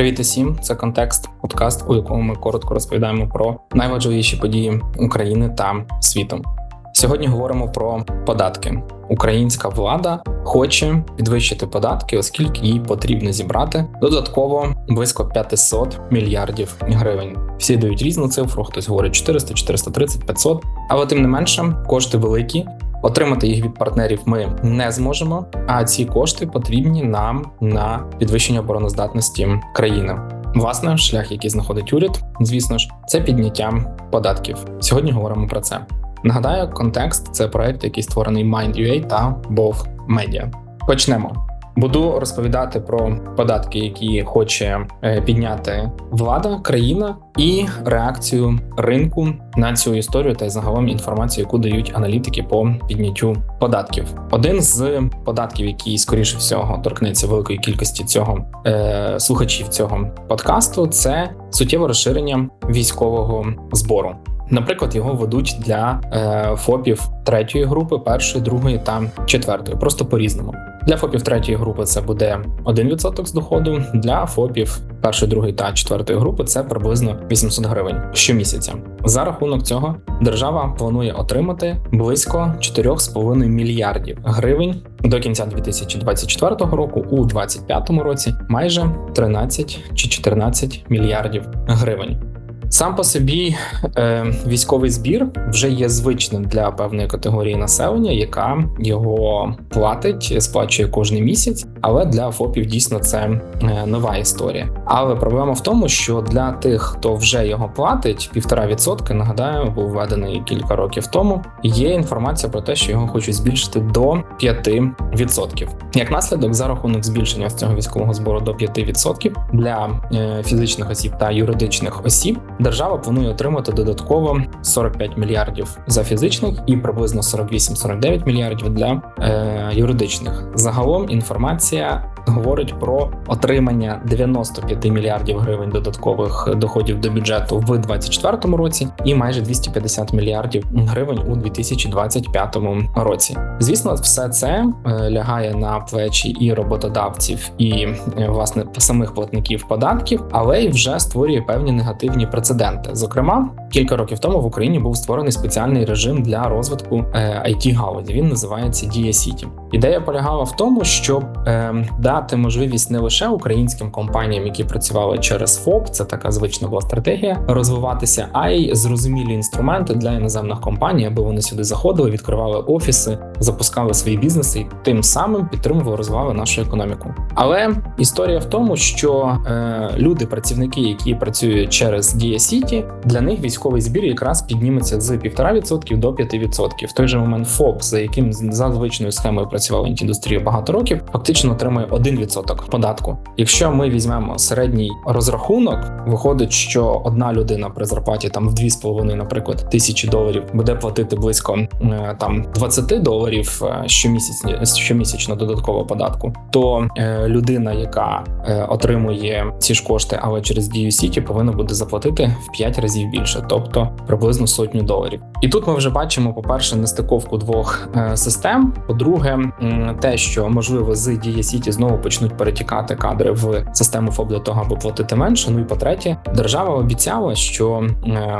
Привіт усім! Це контекст подкаст, у якому ми коротко розповідаємо про найважливіші події України та світу. Сьогодні говоримо про податки. Українська влада хоче підвищити податки, оскільки їй потрібно зібрати додатково близько 500 мільярдів гривень. Всі дають різну цифру, хтось говорить 400, 430, 500, але тим не менше кошти великі. Отримати їх від партнерів ми не зможемо. А ці кошти потрібні нам на підвищення обороноздатності країни. Власне, шлях, який знаходить уряд, звісно ж, це підняття податків. Сьогодні говоримо про це. Нагадаю, контекст це проект, який створений Mind.ua та Bov Media. Почнемо. Буду розповідати про податки, які хоче е, підняти влада, країна, і реакцію ринку на цю історію та й загалом інформацію, яку дають аналітики по підняттю податків. Один з податків, який скоріше всього торкнеться великої кількості цього е, слухачів цього подкасту, це суттєве розширення військового збору. Наприклад, його ведуть для е, ФОПів третьої групи, першої, другої та четвертої, просто по різному. Для ФОПів третьої групи це буде 1% з доходу. Для ФОПів першої, другої та четвертої групи це приблизно 800 гривень щомісяця. За рахунок цього держава планує отримати близько 4,5 мільярдів гривень до кінця 2024 року. У 2025 році майже 13 чи 14 мільярдів гривень. Сам по собі е, військовий збір вже є звичним для певної категорії населення, яка його платить, сплачує кожний місяць. Але для ФОПів дійсно це е, нова історія. Але проблема в тому, що для тих, хто вже його платить, півтора відсотки, нагадаю, був введений кілька років тому. Є інформація про те, що його хочуть збільшити до 5%. Як наслідок, за рахунок збільшення з цього військового збору до 5% для е, фізичних осіб та юридичних осіб держава планує отримати додатково 45 мільярдів за фізичних і приблизно 48-49 мільярдів для е, юридичних. Загалом інформація говорить про отримання 95 мільярдів гривень додаткових доходів до бюджету в 2024 році і майже 250 мільярдів гривень у 2025 році. Звісно, все це е, лягає на плечі і роботодавців, і е, власне самих платників податків, але й вже створює певні негативні прецеденти. Зокрема, кілька років тому в Україні був створений спеціальний режим для розвитку it е, галузі. Він називається Дія Сіті. Ідея полягала в тому, щоб дати можливість не лише українським компаніям, які працювали через ФОП, це така звична була стратегія, розвиватися, а й зрозумілі інструменти для іноземних компаній, аби вони сюди заходили, відкривали офіси, запускали свої бізнеси і тим самим підтримували, розвивали нашу економіку. Але історія в тому, що е, люди, працівники, які працюють через Дія Сіті, для них військовий збір якраз підніметься з 1,5% до 5%. В той же момент ФОП, за яким за звичною схемою працювала індустрія багато років, фактично отримує 1% податку. Якщо ми візьмемо середній розрахунок, виходить, що одна людина при зарплаті там в 2,5, наприклад, тисячі доларів буде платити близько е, там 20 доларів е, щомісячно щомісячно додаткового податку. То е, людина, яка отримує ці ж кошти, але через дію сіті, повинна буде заплатити в 5 разів більше, тобто приблизно сотню доларів. І тут ми вже бачимо, по перше, нестиковку двох систем. По-друге, те, що можливо з дії сіті знову почнуть перетікати кадри в систему ФОП для того, аби платити менше. Ну і по-третє, держава обіцяла, що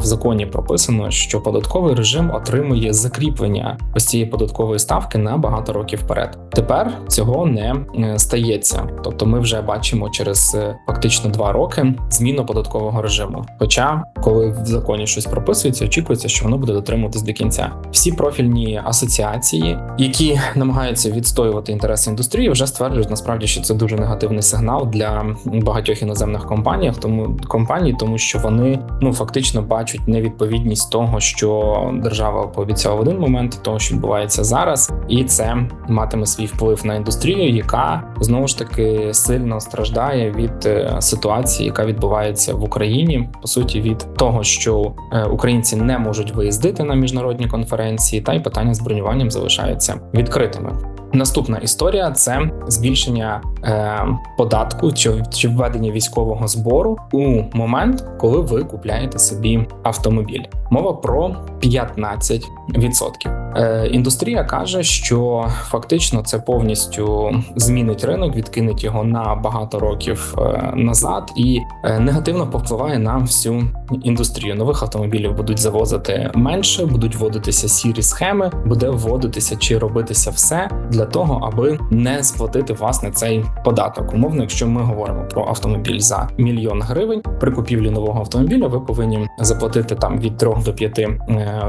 в законі прописано, що податковий режим отримує закріплення ось цієї податкової ставки на багато років вперед. Тепер цього не е, стається, тобто ми вже бачимо через е, фактично два роки зміну податкового режиму. Хоча, коли в законі щось прописується, очікується, що воно буде дотримуватись до кінця. Всі профільні асоціації, які намагаються відстоювати інтереси індустрії, вже стверджують насправді, що це дуже негативний сигнал для багатьох іноземних компаній, тому компаній, тому що вони ну фактично бачать невідповідність того, що держава пообіцяла в один момент, того що відбувається зараз, і це матиме свій вплив на індустрію, яка знову ж таки сильно страждає від е, ситуації, яка відбувається в Україні, по суті, від того, що е, українці не можуть виїздити на міжнародні конференції, та й питання з бронюванням залишаються відкритими. Наступна історія це збільшення е, податку чи, чи введення військового збору у момент, коли ви купляєте собі автомобіль. Мова про 15%. Е, індустрія каже, що фактично це повністю змінить ринок, відкинеть його на багато років е, назад і е, негативно повпливає на всю індустрію. Нових автомобілів будуть завозити менше, будуть вводитися сірі схеми, буде вводитися чи робитися все для того, аби не сплатити власне цей податок. Умовно, якщо ми говоримо про автомобіль за мільйон гривень, при купівлі нового автомобіля ви повинні заплатити там від 3 до 5 е,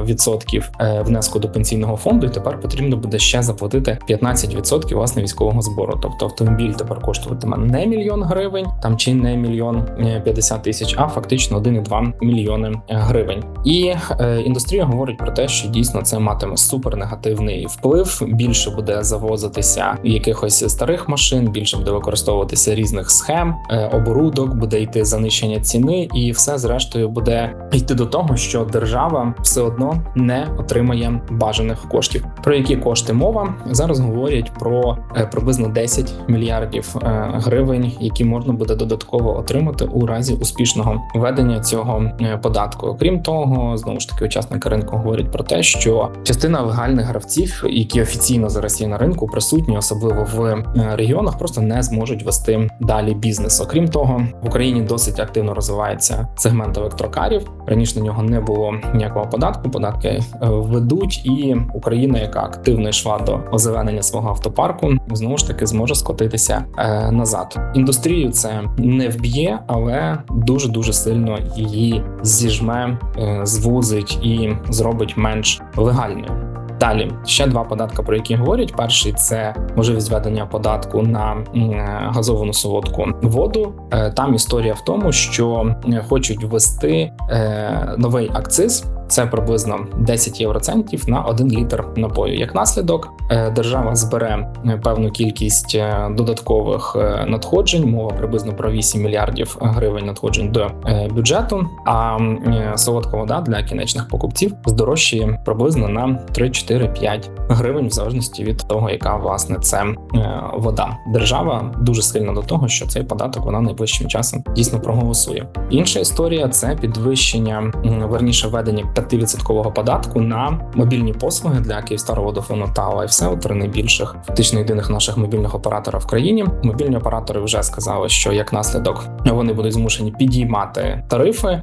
відсотків внеску до пенсійного фонду, і тепер потрібно буде ще заплатити 15% власне військового збору. Тобто автомобіль тепер коштуватиме не мільйон гривень, там чи не мільйон е, 50 тисяч, а фактично 1,2 мільйони гривень. І е, індустрія говорить про те, що дійсно це матиме супернегативний вплив. Більше буде завозитися якихось старих машин, більше буде використовуватися різних схем, е, оборудок, буде йти занищення ціни, і все зрештою буде йти до того, що держава все одно не отримає бажаних коштів. Про які кошти мова зараз говорять про е, приблизно 10 мільярдів е, гривень, які можна буде додатково отримати у разі успішного введення цього е, податку. Окрім того, знову ж таки, учасники ринку говорять про те, що частина легальних гравців, які офіційно зараз є на ринку, присутні, особливо в регіонах, просто не зможуть вести далі бізнес. Окрім того, в Україні досить активно розвивається сегмент електрокарів. Раніше на нього не було ніякого податку. Податки ведуть, і Україна, яка активно йшла до озеленення свого автопарку, знову ж таки зможе скотитися е, назад. Індустрію це не вб'є, але дуже дуже сильно її зіжме, е, звузить і зробить менш легальною. Далі ще два податки, про які говорять. Перший це можливість введення податку на м, газовану солодку воду. Е, Там історія в тому, що е, хочуть ввести е, новий акциз. Це приблизно 10 євроцентів на 1 літр напою. Як наслідок, е, держава збере е, певну кількість е, додаткових надходжень. Мова приблизно про 8 мільярдів гривень надходжень до бюджету. А солодка вода для кінечних покупців здорожчає приблизно на 3-4-5 гривень, в залежності від того, яка власне це вода. Держава дуже сильно до того, що цей податок вона найближчим часом дійсно проголосує. Інша історія це підвищення верніше введення 5% податку на мобільні послуги для Київстарого водофону та LifeSell, три найбільших фактично єдиних наших мобільних оператора в країні. Мобільні оператори вже сказали, що як наслідок вони будуть змушені підіймати тарифи,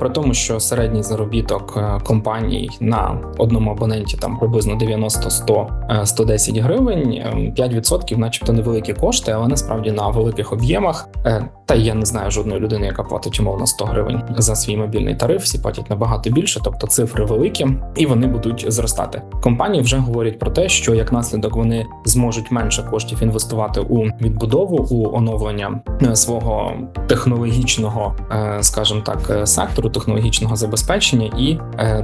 при тому, що середній заробіток е, компаній на одному абоненті там приблизно 90, 100, е, 110 гривень. Е, 5% начебто невеликі кошти, але насправді на великих об'ємах. е, Та я не знаю жодної людини, яка платить умовно 100 гривень за свій мобільний тариф. Всі платять набагато більше, тобто цифри великі, і вони будуть зростати. Компанії вже говорять про те, що як наслідок вони зможуть менше коштів інвестувати у відбудову, у оновлення е, свого технологічного, е, скажімо так, е, сектору, технологічного забезпечення, і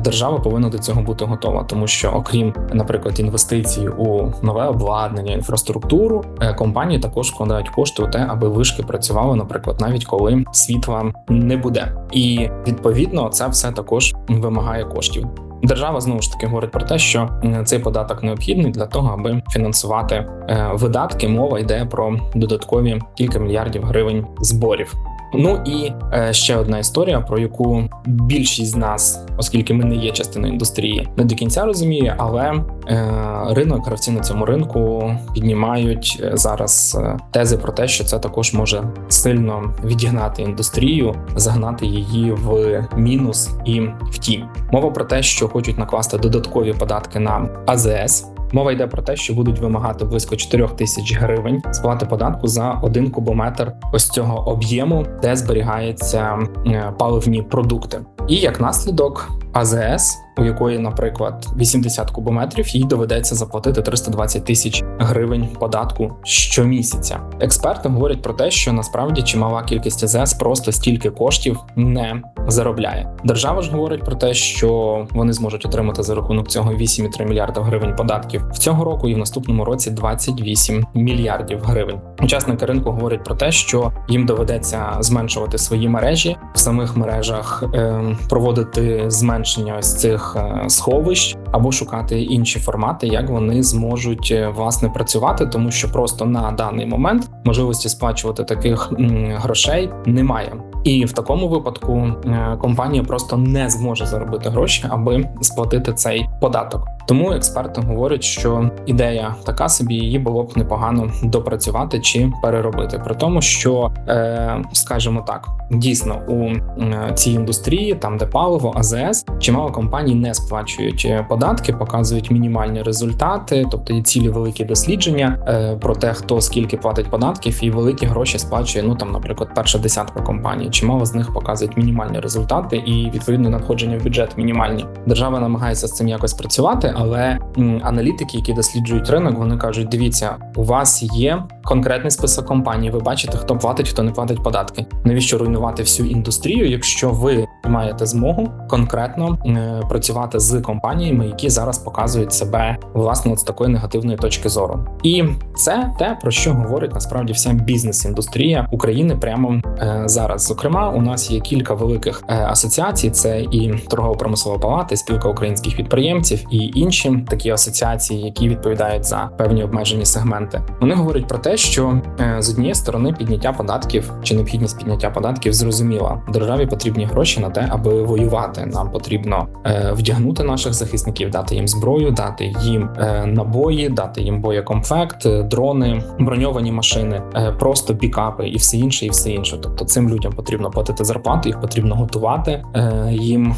держава повинна до цього бути готова, тому що окрім, наприклад, інвестицій у нове обладнання, інфраструктуру, компанії також вкладають кошти у те, аби вишки працювали, наприклад, навіть коли світла не буде, і відповідно це все також вимагає коштів. Держава знову ж таки говорить про те, що цей податок необхідний для того, аби фінансувати е, видатки. Мова йде про додаткові кілька мільярдів гривень зборів. Ну і е, ще одна історія, про яку більшість з нас, оскільки ми не є частиною індустрії, не до кінця розуміє, але е, ринок гравці на цьому ринку піднімають е, зараз е, тези про те, що це також може сильно відігнати індустрію, загнати її в мінус і в тінь. Мова про те, що хочуть накласти додаткові податки на АЗС. Мова йде про те, що будуть вимагати близько 4 тисяч гривень сплати податку за один кубометр ось цього об'єму, де зберігаються е, паливні продукти. І як наслідок АЗС, у якої, наприклад, 80 кубометрів, їй доведеться заплатити 320 тисяч гривень податку щомісяця. Експерти говорять про те, що насправді чимала кількість АЗС просто стільки коштів не заробляє. Держава ж говорить про те, що вони зможуть отримати за рахунок цього 8,3 мільярда гривень податків в цього року і в наступному році 28 мільярдів гривень. Учасники ринку говорять про те, що їм доведеться зменшувати свої мережі в самих мережах, е, проводити зменшення ось цих е, сховищ або шукати інші формати, як вони зможуть е, власне працювати, тому що просто на даний момент можливості сплачувати таких грошей немає. І в такому випадку е, компанія просто не зможе заробити гроші, аби сплатити цей податок. Тому експерти говорять, що ідея така собі її було б непогано допрацювати чи переробити. При тому, що е, скажімо так, дійсно у е, цій індустрії, там де паливо, АЗС, чимало компаній не сплачують податки, показують мінімальні результати, тобто є цілі великі дослідження е, про те, хто скільки платить податків, і великі гроші сплачує. Ну там, наприклад, перша десятка компаній. Чимало з них показують мінімальні результати і відповідно надходження в бюджет мінімальні. Держава намагається з цим якось працювати, але аналітики, які досліджують ринок, вони кажуть: дивіться, у вас є конкретний список компаній. Ви бачите, хто платить, хто не платить податки. Навіщо руйнувати всю індустрію, якщо ви маєте змогу конкретно е, працювати з компаніями, які зараз показують себе власне от з такої негативної точки зору, і це те про що говорить насправді вся бізнес-індустрія України прямо е, зараз. Зокрема, у нас є кілька великих е, асоціацій: це і торгово-промислова палата, і спілка українських підприємців, і інші такі асоціації, які відповідають за певні обмежені сегменти. Вони говорять про те, що е, з однієї сторони підняття податків чи необхідність підняття податків зрозуміла. Державі потрібні гроші на те, аби воювати. Нам потрібно е, вдягнути наших захисників, дати їм зброю, дати їм е, набої, дати їм боєкомплект, е, дрони, броньовані машини, просто пікапи і все інше, і все інше. Тобто цим людям потрібно платити зарплату, їх потрібно готувати, їм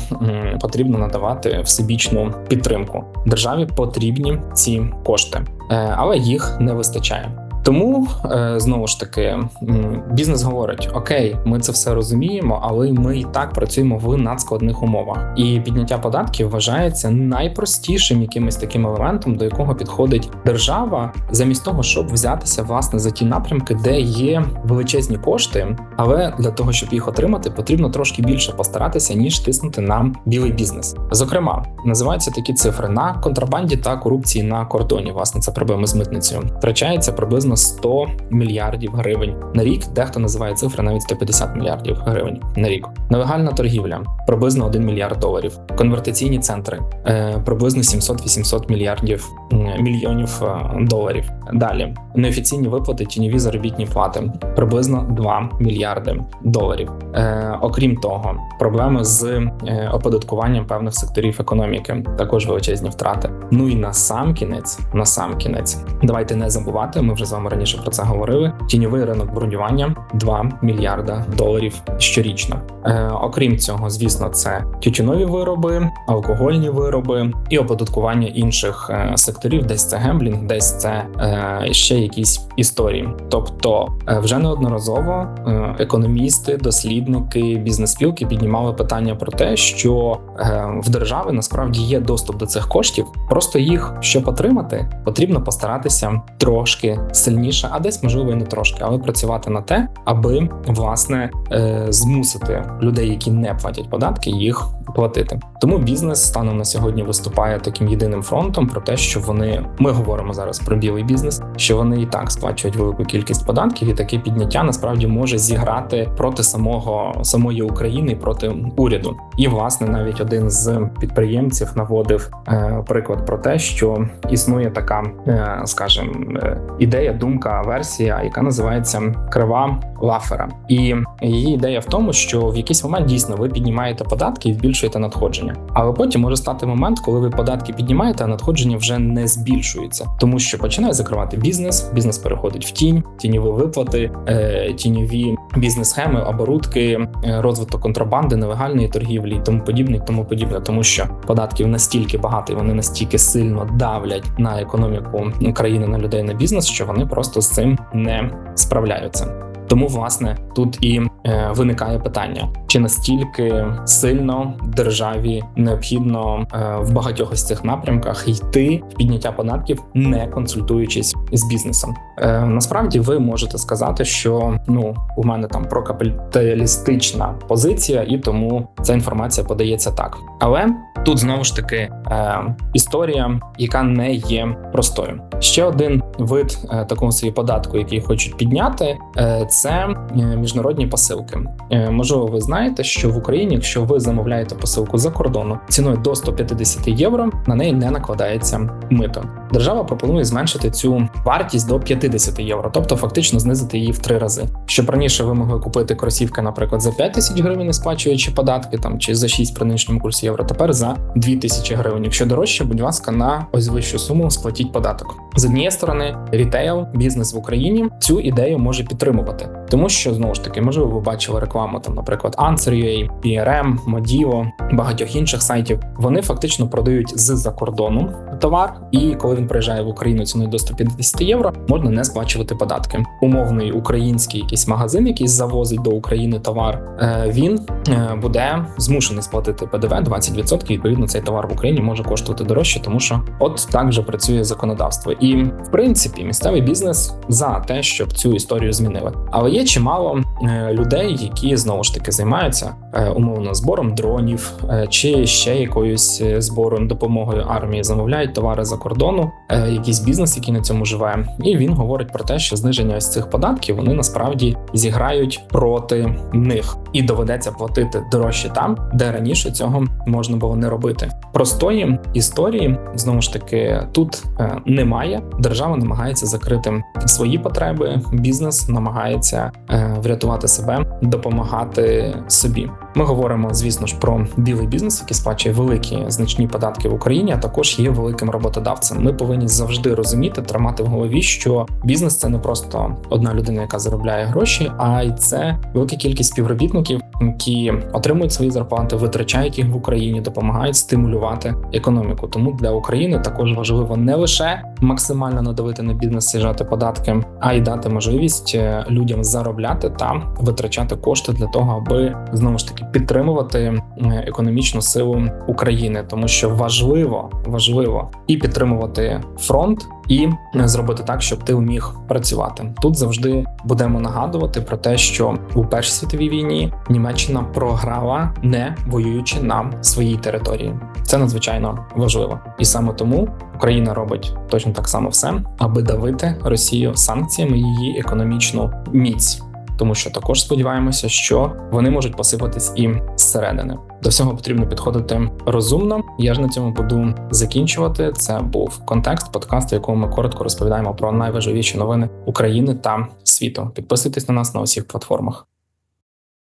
потрібно надавати всебічну підтримку. Державі потрібні ці кошти, е, але їх не вистачає. Тому е, знову ж таки бізнес говорить: Окей, ми це все розуміємо, але ми і так працюємо в надскладних умовах. І підняття податків вважається найпростішим якимось таким елементом, до якого підходить держава, замість того, щоб взятися власне за ті напрямки, де є величезні кошти. Але для того, щоб їх отримати, потрібно трошки більше постаратися ніж тиснути на білий бізнес. Зокрема, називаються такі цифри на контрабанді та корупції на кордоні. Власне, це проблеми з митницею. Втрачається приблизно 100 мільярдів гривень на рік. Дехто називає цифри навіть 150 мільярдів гривень на рік. Нелегальна торгівля приблизно 1 мільярд доларів. Конвертаційні центри е, приблизно 700-800 мільярдів мільйонів е, доларів. Далі неофіційні виплати тіньові заробітні плати приблизно 2 мільярди доларів. Е, окрім того, проблеми з оподаткуванням певних секторів економіки також величезні втрати. Ну і на сам кінець, на сам кінець, давайте не забувати. Ми вже з вами раніше про це говорили. Тіньовий ринок бронювання 2 мільярда доларів щорічно. Е, окрім цього, звісно, це тютюнові вироби, алкогольні вироби і оподаткування інших е, секторів, десь це гемблінг, десь це е, ще якісь історії. Тобто, е, вже неодноразово е, економісти, дослідники, бізнес-спілки піднімали питання про те, що е, в держави насправді є доступ до цих коштів. Просто їх щоб отримати, потрібно постаратися трошки сильніше, а десь можливо і не трошки, але працювати на те, аби власне е, змусити людей, які не платять податки, їх платити. Тому бізнес станом на сьогодні виступає таким єдиним фронтом про те, що вони ми говоримо зараз про білий бізнес, що вони і так сплачують велику кількість податків, і таке підняття насправді може зіграти проти самого самої України, проти уряду. І власне навіть один з підприємців наводив е, приклад про те, що існує така, е, скажімо, е, ідея, думка, версія, яка називається крива лафера. І її ідея в тому, що в якийсь момент дійсно ви піднімаєте податки і збільшуєте надходження. Але потім може стати момент, коли ви податки піднімаєте, а надходження вже не збільшується, тому що починає закривати бізнес, бізнес переходить в тінь, тіньові виплати, е, тіньові бізнес-схеми, оборудки, е, розвиток контрабанди, нелегальної торгівлі і тому подібне, і тому подібне, тому що податків настільки багато і вони настільки сильно давлять на економіку країни, на людей, на бізнес, що вони просто з цим не справляються. Тому, власне, тут і е, виникає питання: чи настільки сильно державі необхідно е, в багатьох із цих напрямках йти в підняття податків, не консультуючись з бізнесом? Е, насправді, ви можете сказати, що ну у мене там прокапіталістична позиція, і тому ця інформація подається так. Але тут знову ж таки е, історія, яка не є простою. Ще один вид е, такого собі податку, який хочуть підняти, е, це е, міжнародні посилки. Е, Можливо, ви знаєте, що в Україні, якщо ви замовляєте посилку за кордону ціною до 150 євро, на неї не накладається мито. Держава пропонує зменшити цю вартість до 50 євро, тобто фактично знизити її в три рази. Щоб раніше ви могли купити кросівки, наприклад, за 5 тисяч гривень, не сплачуючи податки там чи за 6 при нинішньому курсі євро. Тепер за 2 тисячі гривень. Якщо дорожче, будь ласка, на ось вищу суму сплатіть податок. З однієї сторони, рітейл, бізнес в Україні цю ідею може підтримувати, тому що знову ж таки, можливо, ви бачили рекламу там, наприклад, Answer.ua, PRM, Modivo, багатьох інших сайтів. Вони фактично продають з-за кордону товар, і коли він приїжджає в Україну ціною до 150 євро, можна не сплачувати податки. Умовний український якийсь магазин, який завозить до України товар, е, він е, буде змушений сплатити ПДВ 20%. Відповідно, цей товар в Україні може коштувати дорожче, тому що от так вже працює законодавство. І в принципі, місцевий бізнес за те, щоб цю історію змінили. Але є чимало е, людей, які знову ж таки займаються умовно збором дронів чи ще якоюсь збором допомогою армії, замовляють товари за кордону, е, якийсь бізнес, який на цьому живе, і він говорить про те, що зниження ось цих податків вони насправді зіграють проти них, і доведеться платити дорожче там, де раніше цього можна було не робити. Простої історії знову ж таки тут е, немає. Держава намагається закрити свої потреби. Бізнес намагається е, врятувати себе, допомагати собі. Ми говоримо, звісно ж, про білий бізнес, який сплачує великі значні податки в Україні, а також є великим роботодавцем. Ми повинні завжди розуміти, тримати в голові, що бізнес це не просто одна людина, яка заробляє гроші, а й це велика кількість співробітників, які отримують свої зарплати, витрачають їх в Україні, допомагають стимулювати економіку. Тому для України також важливо не лише максимально надавити на бізнес, сіжати податки, а й дати можливість е, людям заробляти та витрачати кошти для того, аби знову ж таки підтримувати економічну силу України, тому що важливо, важливо і підтримувати фронт. І зробити так, щоб ти вміг працювати тут. Завжди будемо нагадувати про те, що у першій світовій війні Німеччина програла, не воюючи на своїй території. Це надзвичайно важливо, і саме тому Україна робить точно так само все, аби давити Росію санкціями її економічну міць. Тому що також сподіваємося, що вони можуть посипатись і зсередини. До всього потрібно підходити розумно. Я ж на цьому буду закінчувати. Це був контекст подкасту, якому ми коротко розповідаємо про найважливіші новини України та світу. Підписуйтесь на нас на усіх платформах.